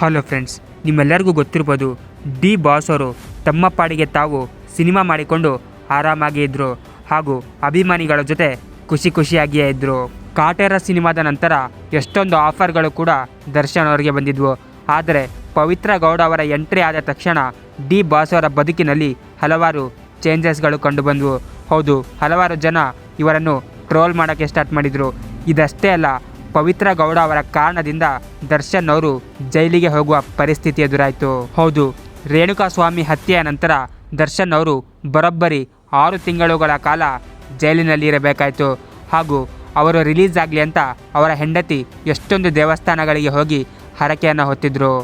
Hello friends ನಿಮ್ಮೆಲ್ಲರಿಗೂ ಗೊತ್ತಿರ್ಬೋದು, D boss ಅವರು ತಮ್ಮ ಪಾಡಿಗೆ ತಾವು ಸಿನಿಮಾ ಮಾಡಿಕೊಂಡು ಆರಾಮಾಗಿ ಇದ್ದರು ಹಾಗೂ ಅಭಿಮಾನಿಗಳ ಜೊತೆ ಖುಷಿ ಖುಷಿಯಾಗಿಯೇ ಇದ್ದರು ಕಾಟೇರ ಸಿನಿಮಾದ ನಂತರ ಎಷ್ಟೊಂದು ಆಫರ್ಗಳು ಕೂಡ ದರ್ಶನ್ ಅವರಿಗೆ ಬಂದಿದ್ವು. ಆದರೆ ಪವಿತ್ರ ಗೌಡ ಅವರ ಎಂಟ್ರಿ ಆದ ತಕ್ಷಣ ಡಿ ಬಾಸ್ ಅವರ ಬದುಕಿನಲ್ಲಿ ಹಲವಾರು ಚೇಂಜಸ್ಗಳು ಕಂಡುಬಂದವು ಹೌದು, ಹಲವಾರು ಜನ ಇವರನ್ನು ಟ್ರೋಲ್ ಮಾಡೋಕ್ಕೆ ಸ್ಟಾರ್ಟ್ ಮಾಡಿದರು. ಇದಷ್ಟೇ ಅಲ್ಲ ಪವಿತ್ರ ಗೌಡ ಅವರ ಕಾರಣದಿಂದ ದರ್ಶನ್ ಅವರು ಜೈಲಿಗೆ ಹೋಗುವ ಪರಿಸ್ಥಿತಿ ಎದುರಾಯಿತು. ಹೌದು, ರೇಣುಕಾಸ್ವಾಮಿ ಹತ್ಯೆಯ ನಂತರ ದರ್ಶನ್ ಅವರು ಬರೋಬ್ಬರಿ ಆರು ತಿಂಗಳುಗಳ ಕಾಲ ಜೈಲಿನಲ್ಲಿ ಇರಬೇಕಾಯಿತು. ಹಾಗೂ ಅವರು ರಿಲೀಸ್ ಆಗಲಿ ಅಂತ ಅವರ ಹೆಂಡತಿ ಎಷ್ಟೊಂದು ದೇವಸ್ಥಾನಗಳಿಗೆ ಹೋಗಿ ಹರಕೆಯನ್ನು ಹೊತ್ತಿದ್ರು.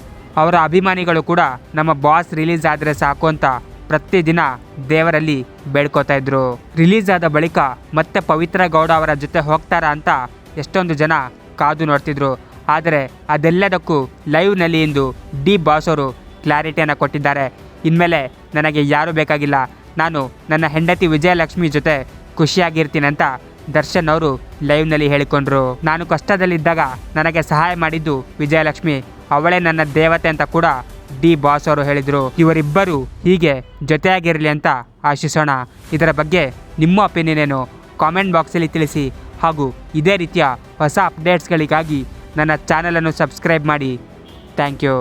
ಅವರ ಅಭಿಮಾನಿಗಳು ಕೂಡ ನಮ್ಮ ಬಾಸ್ ರಿಲೀಸ್ ಆದರೆ ಸಾಕು ಅಂತ ಪ್ರತಿದಿನ ದೇವರಲ್ಲಿ ಬೇಡ್ಕೋತಾ ಇದ್ರು. ರಿಲೀಸ್ ಆದ ಬಳಿಕ ಮತ್ತೆ ಪವಿತ್ರ ಗೌಡ ಅವರ ಜೊತೆ ಹೋಗ್ತಾರಾ ಅಂತ ಎಷ್ಟೊಂದು ಜನ ಕಾದು ನೋಡ್ತಿದ್ರು. ಆದರೆ ಅದೆಲ್ಲದಕ್ಕೂ ಲೈವ್ನಲ್ಲಿ ಇಂದು ಡಿ ಬಾಸ್ ಅವರು ಕ್ಲಾರಿಟಿಯನ್ನು ಕೊಟ್ಟಿದ್ದಾರೆ. ಇನ್ಮೇಲೆ ನನಗೆ ಯಾರೂ ಬೇಕಾಗಿಲ್ಲ. ನಾನು ನನ್ನ ಹೆಂಡತಿ ವಿಜಯಲಕ್ಷ್ಮಿ ಜೊತೆ ಖುಷಿಯಾಗಿರ್ತೀನಿ ಅಂತ ದರ್ಶನ್ ಅವರು ಲೈವ್ನಲ್ಲಿ ಹೇಳಿಕೊಂಡ್ರು. ನಾನು ಕಷ್ಟದಲ್ಲಿದ್ದಾಗ ನನಗೆ ಸಹಾಯ ಮಾಡಿದ್ದು ವಿಜಯಲಕ್ಷ್ಮಿ. ಅವಳೇ ನನ್ನ ದೇವತೆ ಅಂತ ಕೂಡ ಡಿ ಬಾಸ್ ಅವರು ಹೇಳಿದರು. ಇವರಿಬ್ಬರು ಹೀಗೆ ಜೊತೆಯಾಗಿರಲಿ ಅಂತ ಆಶಿಸೋಣ. ಇದರ ಬಗ್ಗೆ ನಿಮ್ಮ ಒಪಿನಿಯನ್ ಏನು? ಕಾಮೆಂಟ್ ಬಾಕ್ಸಲ್ಲಿ ತಿಳಿಸಿ. ಹಾಗೂ ಇದೇ ರೀತಿಯ ಹೊಸ ಅಪ್ಡೇಟ್ಸ್ಗಳಿಗಾಗಿ ನನ್ನ ಚಾನಲನ್ನು ಸಬ್ಸ್ಕ್ರೈಬ್ ಮಾಡಿ. Thank you